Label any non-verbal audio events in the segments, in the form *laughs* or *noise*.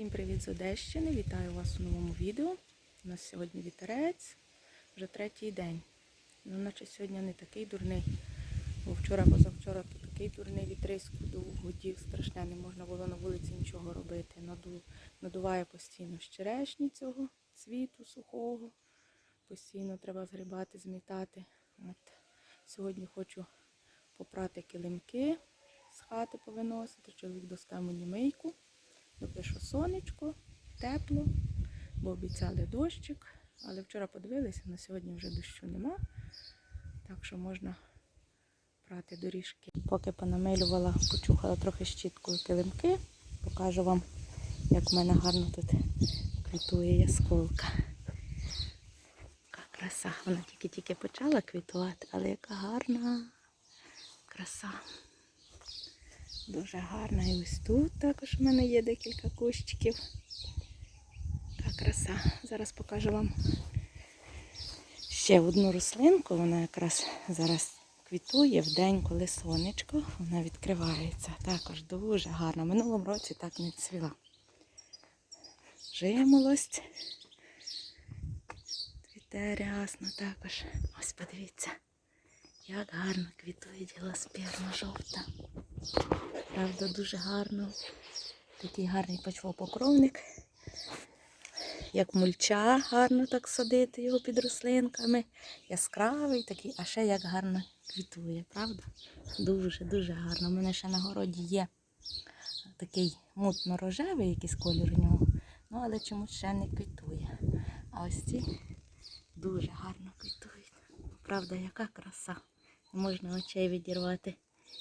Всім привіт з Одещини! Вітаю вас у новому відео. У нас сьогодні вітерець, вже третій день. Ну, наче сьогодні не такий дурний. Бо вчора, позавчора то такий дурний вітрисько дув, гудів страшне, не можна було на вулиці нічого робити. Наду, надуває постійно черешні цього цвіту сухого. Постійно треба згрібати, змітати. От. Сьогодні хочу попрати килимки з хати повиносити. Чоловік достав мені мийку. Що сонечко, тепло, бо обіцяли дощик. Але вчора подивилися, на сьогодні вже дощу нема. Так що можна прати доріжки. Поки понамилювала, почухала трохи щіткою килимки. Покажу вам, як в мене гарно тут квітує ясколка. Яка краса. Вона тільки-тільки почала квітувати, але яка гарна краса. Дуже гарна. І ось тут також в мене є декілька кущиків. Така краса. Зараз покажу вам ще одну рослинку. Вона якраз зараз квітує в день, коли сонечко, вона відкривається. Також дуже гарна. Минулому році так не цвіла. Жимолость. Цвіте рясно також. Ось подивіться, як гарно квітує ділосперма жовта. Правда, дуже гарно. Такий гарний почвопокровник. Як мульча, гарно так садити його під рослинками. Яскравий такий, а ще як гарно квітує, правда? Дуже-дуже гарно. У мене ще на городі є такий мутно-рожевий якийсь колір у нього. Ну, але чомусь ще не квітує. А ось ці дуже гарно квітують. Правда, яка краса. Можна очей відірвати.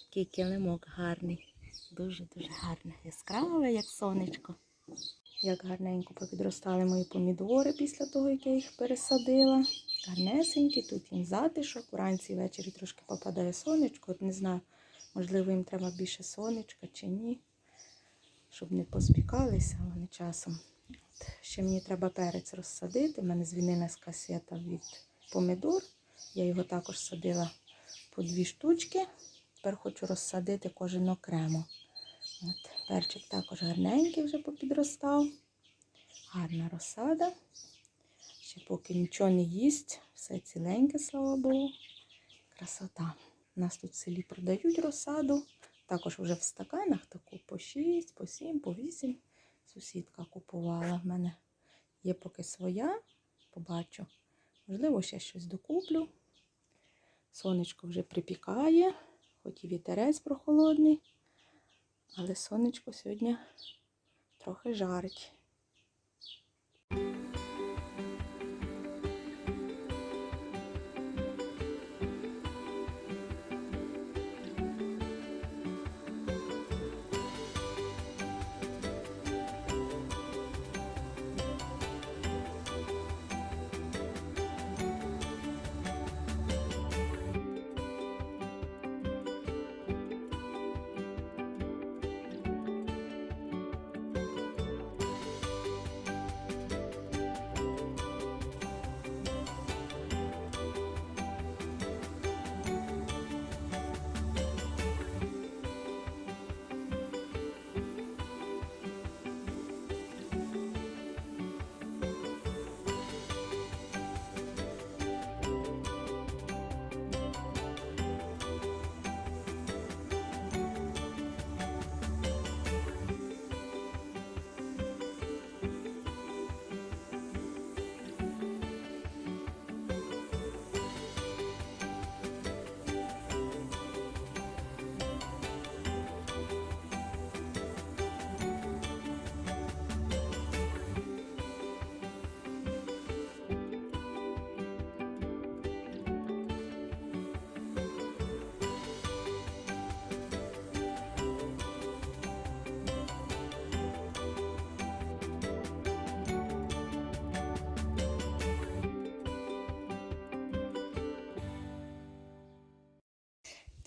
Який килимок гарний. Дуже-дуже гарний. Яскраве, як сонечко. Як гарненько попідростали мої помідори після того, як я їх пересадила. Гарнесенькі, тут їм затишок. Уранці і ввечері трошки попадає сонечко. От не знаю, можливо, їм треба більше сонечка чи ні. Щоб не поспікалися вони часом. От. Ще мені треба перець розсадити. У мене звільнена з касета від помідор. Я його також садила по дві штучки. Тепер хочу розсадити кожен окремо. От, Перчик також гарненький вже попідростав. Гарна розсада. Ще поки нічого не їсть, все ціленьке, слава Богу. Красота. У нас тут в селі продають розсаду. Також вже в стаканах таку по 6, по 7, по 8. Сусідка купувала. В мене є поки своя, побачу. Можливо, ще щось докуплю. Сонечко вже припікає, хоч і вітерець прохолодний, але сонечко сьогодні трохи жарить.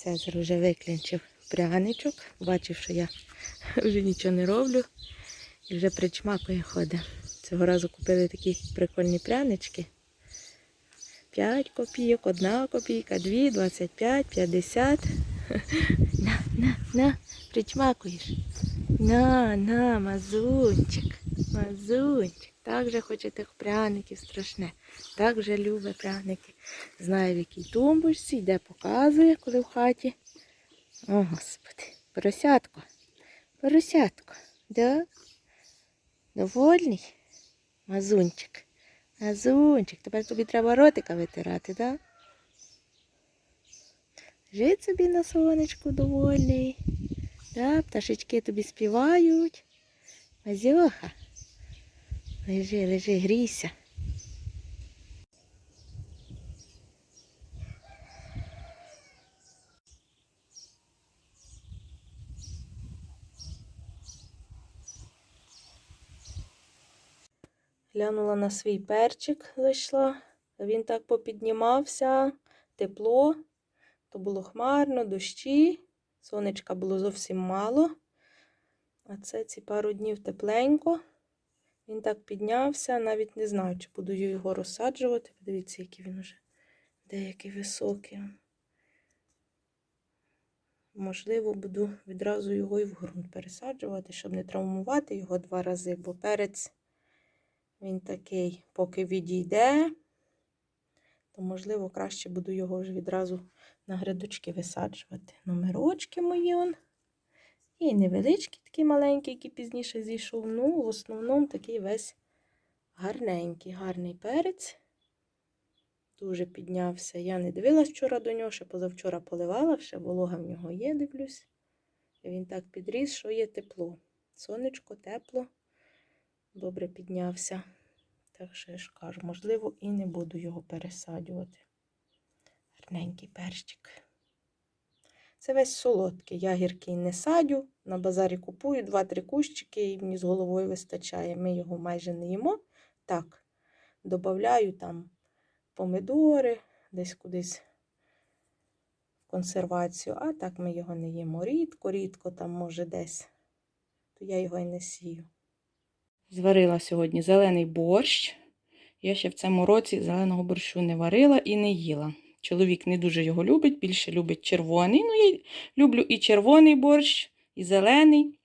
Цезар вже виклінчив пряничок, бачив, що я *laughs* вже нічого не роблю і вже причмакує ходить. Цього разу купили такі прикольні прянички. 5 копійок, 1 копійка, 2, 25, 50. На, на, на, причмакуєш. На, на, мазунчик, мазунчик. Так же хоче тих пряників страшне. Так вже любить пряники. Знає, в якій тумбочці, йде, показує, коли в хаті. О, Господи, поросятко, поросятко, да? Довольний? Мазунчик, мазунчик, тепер тобі треба ротика витирати, так? Да? Жить собі на сонечку довольний. Да, пташечки тобі співають. Мазьоха. Лежи, лежи, грійся. Глянула на свій перчик, зайшла. Він так попіднімався, тепло, то було хмарно, дощі. Сонечка було зовсім мало. А це ці пару днів тепленько. Він так піднявся, навіть не знаю, чи буду я його розсаджувати. Подивіться, який він уже деякий високий. Можливо, буду відразу його і в ґрунт пересаджувати, щоб не травмувати його два рази, бо перець він такий, поки відійде, то, можливо, краще буду його вже відразу на грядочки висаджувати. Номерочки мої он. І невеличкі, такі маленькі, які пізніше зійшов. Ну, в основному такий весь гарненький, гарний перець. Дуже піднявся. Я не дивилась вчора до нього, ще позавчора поливала, ще волога в нього є, дивлюсь. Він так підріс, що є тепло. Сонечко, тепло, добре піднявся. Так що я ж кажу, можливо, і не буду його пересаджувати. Гарненький перчик. Це весь солодкий. Я гіркий не садю. На базарі купую 2-3 кущики і мені з головою вистачає. Ми його майже не їмо. Так, додаю там помидори, десь кудись в консервацію, а так ми його не їмо рідко, рідко там, може, десь. То я його і не сію. Зварила сьогодні зелений борщ. Я ще в цьому році зеленого борщу не варила і не їла. Чоловік не дуже його любить, більше любить червоний. Ну, я люблю і червоний борщ, і зелений.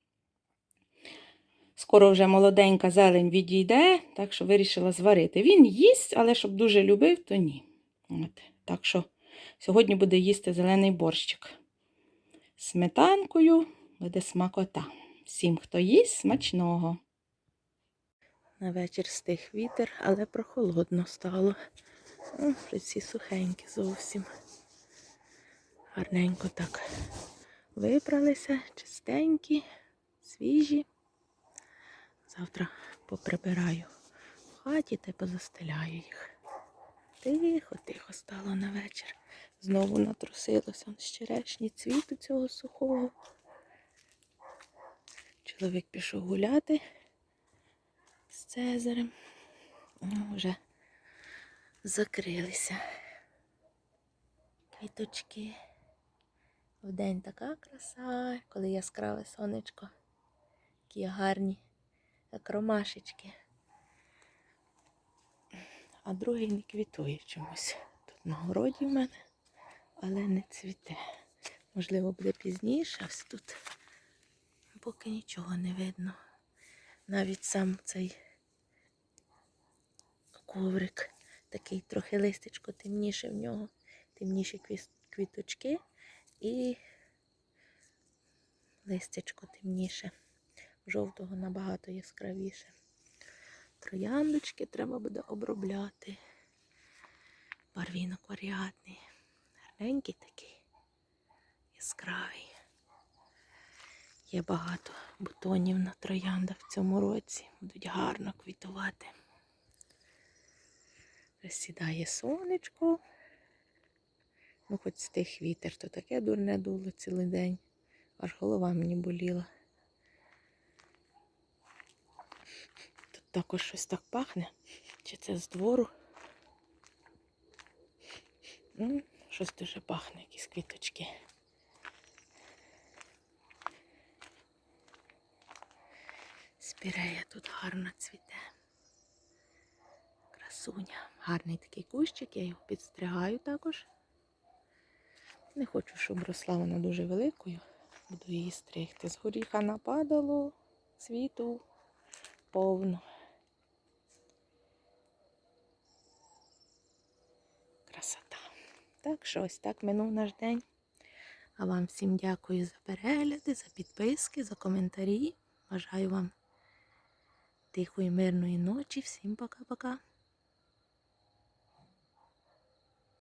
Скоро вже молоденька зелень відійде, так що вирішила зварити. Він їсть, але щоб дуже любив, то ні. От. Так що сьогодні буде їсти зелений борщик. Сметанкою буде смакота. Всім, хто їсть, смачного. На вечір стих вітер, але прохолодно стало. О, ці сухенькі зовсім. Гарненько так випралися, чистенькі, свіжі. Завтра поприбираю в хаті та позастеляю їх. Тихо, тихо стало на вечір. Знову натрусилося з черешні цвіту цього сухого. Чоловік пішов гуляти з Цезарем. Ну, вже закрилися. Квіточки. Вдень така краса, коли яскраве сонечко. Такі гарні, як ромашечки. А другий не квітує чомусь. Тут на городі в мене, але не цвіте. Можливо, буде пізніше, ось тут поки нічого не видно. Навіть сам цей коврик, такий трохи листечко темніше в нього, темніші квіточки і листечко темніше. Жовтого набагато яскравіше. Трояндочки треба буде обробляти. Барвінок варіатний. Гарненький такий, яскравий. Є багато бутонів на трояндах в цьому році. Будуть гарно квітувати. Розсідає сонечко. Ну, хоч з тих вітер, то таке дурне дуло цілий день. Аж голова мені боліла. Тут також щось так пахне. Чи це з двору? М, Щось дуже пахне, якісь квіточки. Спірея тут гарно цвіте. Красуня. Гарний такий кущик, я його підстригаю також. Не хочу, щоб росла вона дуже великою. Буду її стригти. З горіха нападало світу повно. Красота. Так що ось так минув наш день. А вам всім дякую за перегляди, за підписки, за коментарі. Бажаю вам тихої, мирної ночі. Всім пока-пока.